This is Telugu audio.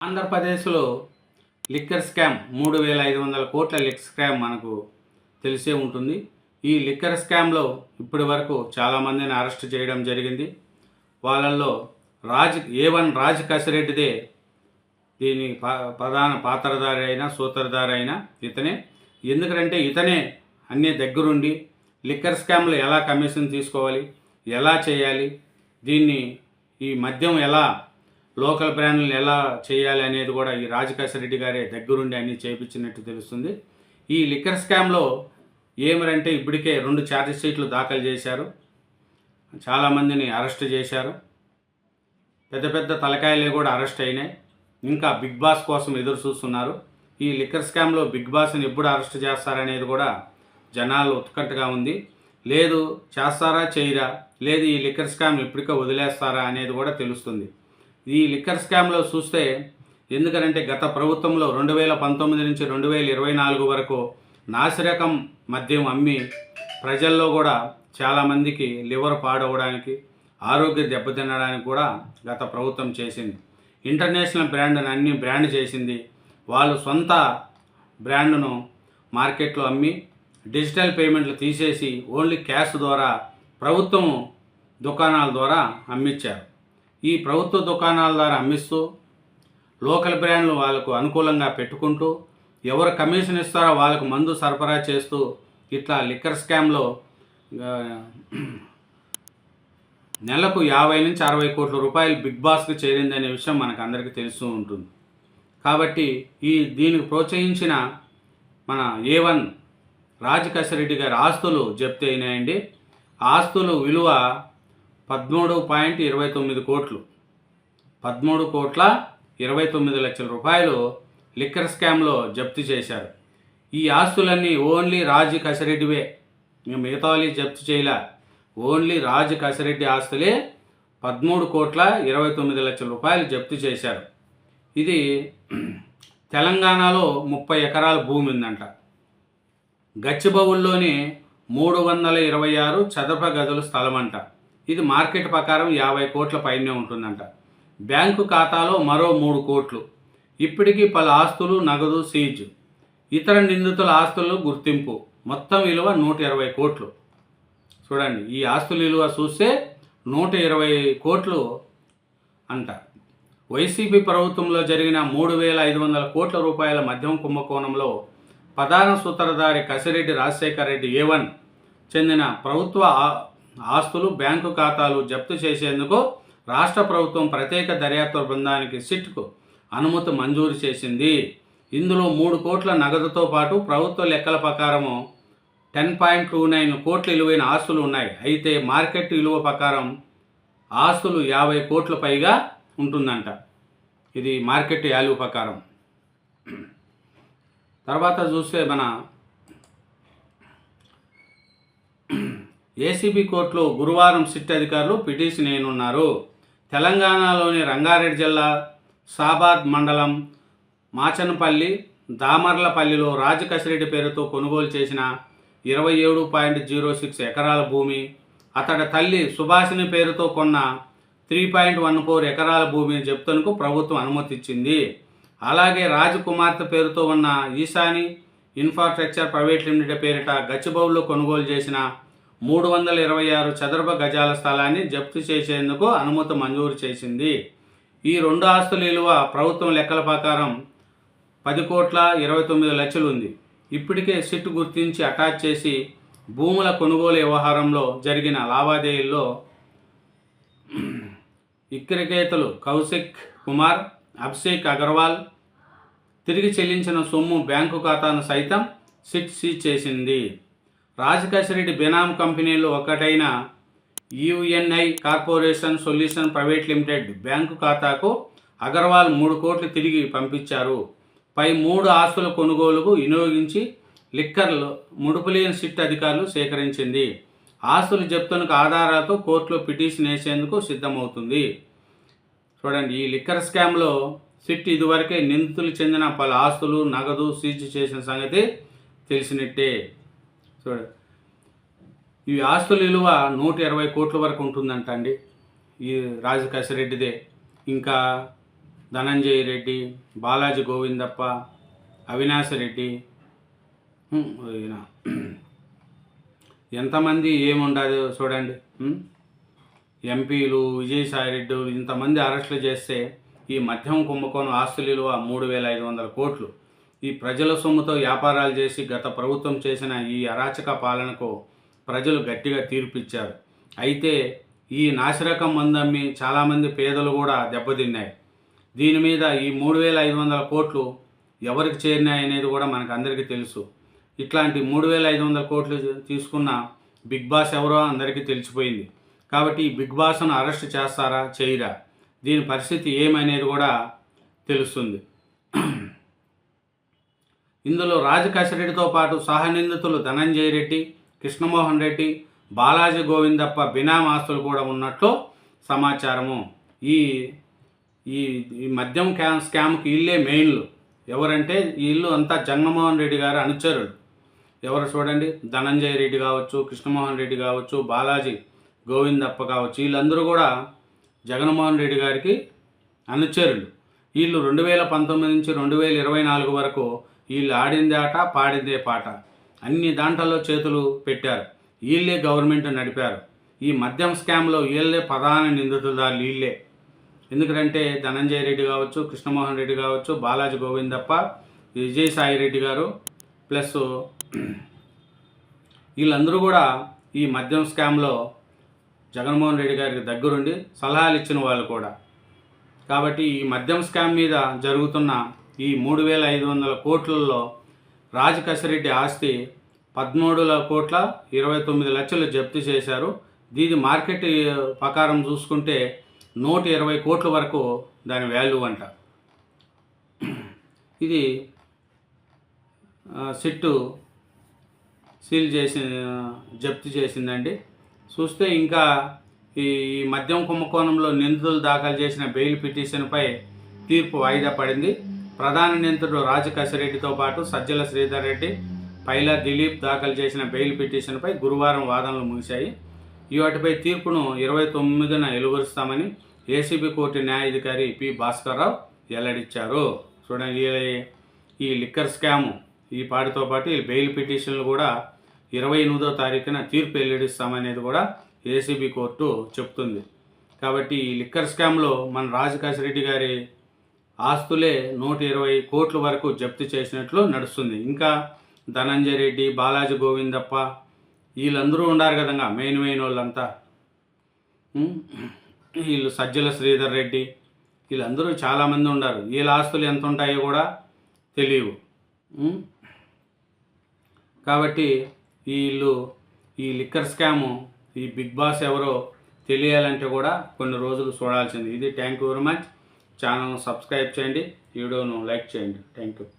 ఆంధ్రప్రదేశ్లో లిక్కర్ స్కామ్ మూడు వేల ఐదు వందల కోట్ల లిక్కర్ స్కామ్ మనకు తెలిసే ఉంటుంది. ఈ లిక్కర్ స్కామ్లో ఇప్పటి వరకు చాలామందిని అరెస్ట్ చేయడం జరిగింది. వాళ్ళల్లో రాజ్ ఏ వన్ రాజ్ కసిరెడ్డిదే దీని ప్రధాన పాత్రధారి అయినా సూత్రధారి అయినా ఇతనే. ఎందుకంటే ఇతనే అన్ని దగ్గరుండి లిక్కర్ స్కామ్లో ఎలా కమిషన్ తీసుకోవాలి ఎలా చేయాలి దీన్ని ఈ మద్యం ఎలా లోకల్ బ్రాండ్లను ఎలా చేయాలి అనేది కూడా ఈ రాజకేశ్వర రెడ్డి గారే దగ్గరుండి అన్ని చేయించినట్టు తెలుస్తుంది. ఈ లిక్కర్ స్కామ్లో ఏమరంటే ఇప్పటికే రెండు ఛార్జ్ షీట్లు దాఖలు చేశారు. చాలామందిని అరెస్ట్ చేశారు. పెద్ద పెద్ద తలకాయలే కూడా అరెస్ట్ అయినాయి. ఇంకా బిగ్ బాస్ కోసం ఎదురు చూస్తున్నారు. ఈ లిక్కర్ స్కామ్లో బిగ్ బాస్ని ఎప్పుడు అరెస్ట్ చేస్తారనేది కూడా జనాలు ఉత్కంఠగా ఉంది. లేదు చేస్తారా చేయరా? లేదు ఈ లిక్కర్ స్కామ్ ఎప్పటికో వదిలేస్తారా అనేది కూడా తెలుస్తుంది. ఈ లిక్కర్ స్కామ్లో చూస్తే ఎందుకంటే గత ప్రభుత్వంలో రెండు వేల పంతొమ్మిది నుంచి రెండు వేల ఇరవై నాలుగు వరకు నాసిరకం మద్యం అమ్మి ప్రజల్లో కూడా చాలామందికి లివర్ పాడవడానికి ఆరోగ్య దెబ్బతినడానికి కూడా గత ప్రభుత్వం చేసింది. ఇంటర్నేషనల్ బ్రాండ్ని అన్ని బ్రాండ్ చేసింది. వాళ్ళు సొంత బ్రాండ్ను మార్కెట్లో అమ్మి డిజిటల్ పేమెంట్లు తీసేసి ఓన్లీ క్యాష్ ద్వారా ప్రభుత్వం దుకాణాల ద్వారా అమ్మించారు ఈ ప్రభుత్వ దుకాణాల ద్వారా అమ్మిస్తూ లోకల్ బ్రాండ్లు వాళ్ళకు అనుకూలంగా పెట్టుకుంటూ ఎవరు కమిషన్ ఇస్తారో వాళ్ళకు మందు సరఫరా చేస్తూ ఇట్లా లిక్కర్ స్కామ్లో నెలకు యాభై నుంచి అరవై కోట్ల రూపాయలు బిగ్ బాస్కి చేరిందనే విషయం మనకు అందరికీ తెలుస్తూ ఉంటుంది. కాబట్టి ఈ దీనికి ప్రోత్సహించిన మన ఏ వన్ రాజకేశ్వరరెడ్డి గారి ఆస్తులు చెప్తే అయినాయండి. ఆస్తులు విలువ పదమూడు పాయింట్ ఇరవై తొమ్మిది కోట్లు. పదమూడు కోట్ల ఇరవై తొమ్మిది లక్షల రూపాయలు లిక్కర్ స్కామ్లో జప్తు చేశారు. ఈ ఆస్తులన్నీ ఓన్లీ రాజు కసిరెడ్డివే. మేము మిగతా వాళ్ళు జప్తు చేయలే. ఓన్లీ రాజు కసిరెడ్డి ఆస్తులే పదమూడు కోట్ల ఇరవై తొమ్మిది లక్షల రూపాయలు జప్తు చేశారు. ఇది తెలంగాణలో ముప్పై ఎకరాల భూమి ఉందంట. గచ్చిబౌల్లోని మూడు వందల ఇరవై ఆరు చదరపు గదుల స్థలం అంట ఇది మార్కెట్ ప్రకారం యాభై కోట్ల పైనే ఉంటుందంట. బ్యాంకు ఖాతాలో మరో మూడు కోట్లు. ఇప్పటికీ పలు ఆస్తులు నగదు సీజ్. ఇతర నిందితుల ఆస్తులు గుర్తింపు. మొత్తం విలువ నూట ఇరవై కోట్లు. చూడండి ఈ ఆస్తుల విలువ చూస్తే నూట ఇరవై కోట్లు అంట. వైసీపీ ప్రభుత్వంలో జరిగిన మూడు వేల ఐదు వందల కోట్ల రూపాయల మద్యం కుంభకోణంలో ప్రధాన సూత్రధారి కసిరెడ్డి రాజశేఖర రెడ్డి ఏవన్ చెందిన ప్రభుత్వ ఆస్తులు బ్యాంకు ఖాతాలు జప్తు చేసేందుకు రాష్ట్ర ప్రభుత్వం ప్రత్యేక దర్యాప్తు బృందానికి సిట్కు అనుమతి మంజూరు చేసింది. ఇందులో మూడు కోట్ల నగదుతో పాటు ప్రభుత్వ లెక్కల ప్రకారము టెన్ పాయింట్ టూ నైన్ కోట్ల విలువైన ఆస్తులు ఉన్నాయి. అయితే మార్కెట్ విలువ ప్రకారం ఆస్తులు యాభై కోట్ల పైగా ఉంటుందంట. ఇది మార్కెట్ వాల్యూ ప్రకారం. తర్వాత చూస్తే మన ఏసీబీ కోర్టులో గురువారం సిట్ అధికారులు పిటిషన్ వేయనున్నారు. తెలంగాణలోని రంగారెడ్డి జిల్లా సాబాద్ మండలం మాచనపల్లి దామర్లపల్లిలో రాజకసిరెడ్డి పేరుతో కొనుగోలు చేసిన ఇరవై ఏడు పాయింట్ జీరో సిక్స్ ఎకరాల భూమి అతడి తల్లి సుభాషిణి పేరుతో కొన్న త్రీ పాయింట్ వన్ ఫోర్ ఎకరాల భూమిని జప్తునకు ప్రభుత్వం అనుమతిచ్చింది. అలాగే రాజకుమార్తె పేరుతో ఉన్న ఈశాని ఇన్ఫ్రాస్ట్రక్చర్ ప్రైవేట్ లిమిటెడ్ పేరిట గచ్చిబౌల్లో కొనుగోలు చేసిన మూడు వందల ఇరవై ఆరు చదరపు గజాల స్థలాన్ని జప్తు చేసేందుకు అనుమతి మంజూరు చేసింది. ఈ రెండు ఆస్తుల విలువ ప్రభుత్వం లెక్కల ప్రకారం పది కోట్ల ఇరవై తొమ్మిది లక్షలు ఉంది ఇప్పటికే సిట్ గుర్తించి అటాచ్ చేసి భూముల కొనుగోలు వ్యవహారంలో జరిగిన లావాదేవీల్లో ఇక్రికేతలు కౌశిక్ కుమార్ అభిషేక్ అగర్వాల్ తిరిగి చెల్లించిన సొమ్ము బ్యాంకు ఖాతాను సైతం సిట్ సీజ్ చేసింది. రాజకేశ్వరెడ్డి బెనామ్ కంపెనీలు ఒకటైన UNI corporation solution private limited bank ఖాతాకు అగర్వాల్ మూడు కోట్లు తిరిగి పంపించారు. పై మూడు ఆస్తుల కొనుగోలుకు వినియోగించి లిక్కర్లు ముడుపులేని సిట్ అధికారులు సేకరించింది. ఆస్తులు జప్తునకు ఆధారాలతో కోర్టులో పిటిషన్ వేసేందుకు సిద్ధమవుతుంది. చూడండి ఈ లిక్కర్ స్కామ్లో సిట్ ఇదివరకే నిందితులు చెందిన పలు ఆస్తులు నగదు సీజ్ చేసిన సంగతి తెలిసినట్టే. చూడండి. ఈ ఆస్తుల విలువ నూట ఇరవై కోట్ల వరకు ఉంటుందంట అండి. ఈ రాజకేశ్వరరెడ్డిదే ఇంకా ధనంజయ రెడ్డి బాలాజీ గోవిందప్ప అవినాష్ రెడ్డి. ఎంతమంది ఏముండదు చూడండి. ఎంపీలు విజయసాయిరెడ్డి ఇంతమంది అరెస్టులు చేస్తే ఈ మద్యం కుంభకోణం ఆస్తుల విలువ మూడు వేల ఐదు వందల కోట్లు. ఈ ప్రజల సొమ్ముతో వ్యాపారాలు చేసి గత ప్రభుత్వం చేసిన ఈ అరాచక పాలనకు ప్రజలు గట్టిగా తీర్పిచ్చారు. అయితే ఈ నాసిరకం మందమ్మి చాలామంది పేదలు కూడా దెబ్బతిన్నాయి. దీని మీద ఈ మూడు వేల ఐదు వందల కోట్లు ఎవరికి చేరినాయి అనేది కూడా మనకు అందరికీ తెలుసు. ఇట్లాంటి మూడు వేల ఐదు వందల కోట్లు తీసుకున్న బిగ్ బాస్ ఎవరో అందరికీ తెలిసిపోయింది. కాబట్టి ఈ బిగ్ బాస్ను అరెస్ట్ చేస్తారా చేయరా? దీని పరిస్థితి ఏమనేది కూడా తెలుస్తుంది. ఇందులో రాజకాశరెడ్డితో పాటు సహనిందితులు ధనంజయ రెడ్డి కృష్ణమోహన్ రెడ్డి బాలాజీ గోవిందప్ప బినాం ఆస్తులు కూడా ఉన్నట్లు సమాచారము. ఈ ఈ ఈ మద్యం క్యా స్కామ్కి ఇల్లే మెయిన్లు. ఎవరంటే ఈ ఇల్లు అంతా జగన్మోహన్ రెడ్డి గారు అనుచరులు. ఎవరు చూడండి? ధనంజయ రెడ్డి కావచ్చు కృష్ణమోహన్ రెడ్డి కావచ్చు బాలాజీ గోవిందప్ప కావచ్చు. వీళ్ళందరూ కూడా జగన్మోహన్ రెడ్డి గారికి అనుచరులు. వీళ్ళు రెండు వేల పంతొమ్మిది నుంచి రెండు వేల ఇరవై నాలుగు వరకు వీళ్ళు ఆడిందే ఆట పాడిందే పాట. అన్ని దాంట్లో చేతులు పెట్టారు. వీళ్ళే గవర్నమెంట్ నడిపారు. ఈ మద్యం స్కామ్లో వీళ్ళే ప్రధాన నిందితుదారులు వీళ్ళే. ఎందుకంటే ధనంజయ రెడ్డి కావచ్చు కృష్ణమోహన్ రెడ్డి కావచ్చు బాలాజీ గోవిందప్ప విజయసాయి రెడ్డి గారు ప్లస్ వీళ్ళందరూ కూడా ఈ మద్యం స్కామ్లో జగన్మోహన్ రెడ్డి గారికి దగ్గరుండి సలహాలు ఇచ్చిన వాళ్ళు కూడా. కాబట్టి ఈ మద్యం స్కామ్ మీద జరుగుతున్న ఈ మూడు వేల ఐదు వందల కోట్లలో రాజకశరెడ్డి ఆస్తి పదమూడు కోట్ల ఇరవై తొమ్మిది లక్షలు జప్తు చేశారు. దీని మార్కెట్ ప్రకారం చూసుకుంటే నూట ఇరవై కోట్ల వరకు దాని వాల్యూ అంట. ఇది సిట్టు సీల్ చేసి జప్తు చేసిందండి. చూస్తే ఇంకా ఈ మద్యం కుంభకోణంలో నిందితులు దాఖలు చేసిన బెయిల్ పిటిషన్పై తీర్పు వాయిదా పడింది. ప్రధాన నిందితుడు రాజకసిరెడ్డితో పాటు సజ్జల శ్రీధర్ రెడ్డి పైలా దిలీప్ దాఖలు చేసిన బెయిల్ పిటిషన్పై గురువారం వాదనలు ముగిశాయి. ఈ వాటిపై తీర్పును ఇరవై తొమ్మిదిన వెలువరుస్తామని ఏసీబీ కోర్టు న్యాయాధికారి పి భాస్కర్రావు వెల్లడించారు. చూడండి ఈ- లిక్కర్ స్కాము ఈ పాటితో పాటు ఈ బెయిల్ పిటిషన్లు కూడా ఇరవై ఎనిమిదో తారీఖున తీర్పు వెల్లడిస్తామనేది కూడా ఏసీబీ కోర్టు చెప్తుంది. కాబట్టి ఈ లిక్కర్ స్కామ్లో మన రాజకాశిరెడ్డి గారి ఆస్తులే నూట ఇరవై కోట్ల వరకు జప్తు చేసినట్లు నడుస్తుంది. ఇంకా ధనంజయ రెడ్డి బాలాజీ గోవిందప్ప వీళ్ళందరూ ఉన్నారు కదంగా మెయిన్ మెయిన్ వాళ్ళంతా. వీళ్ళు సజ్జల శ్రీధర్ రెడ్డి వీళ్ళందరూ చాలామంది ఉన్నారు. వీళ్ళ ఆస్తులు ఎంత ఉంటాయో కూడా తెలియవు. కాబట్టి వీళ్ళు ఈ లిక్కర్ స్కాము ఈ బిగ్ బాస్ ఎవరో తెలియాలంటే కూడా కొన్ని రోజులు చూడాల్సింది. ఇది థ్యాంక్ యూ వెరీ మచ్ ఛానల్ను సబ్స్క్రైబ్ చేయండి. వీడియోను లైక్ చేయండి. Thank you